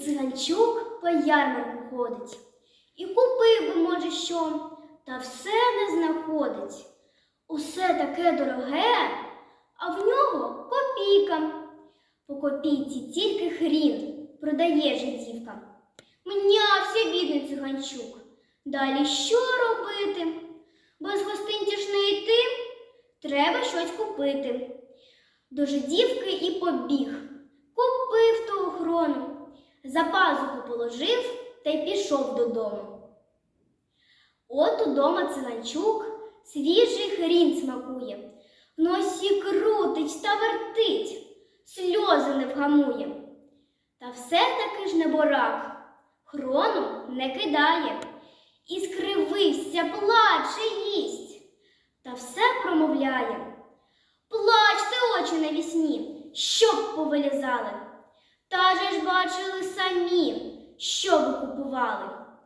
Циганчук по ярмарку ходить. І купив би, може, що, та все не знаходить. Усе таке дороге, а в нього копійка. По копійці тільки хрін продає жидівка. Мнявся бідний циганчук. Далі що робити? Без гостинці ж не йти, треба щось купити. До жидівки і побіг, за пазуху положив та й пішов додому. От удома циганчук свіжий хрін смакує, в носі крутить та вертить, сльози не вгамує. Та все-таки ж не борак, хрону не кидає, і скривився, плаче їсть, та все промовляє. Плачте очі навісні, щоб повилізали. Та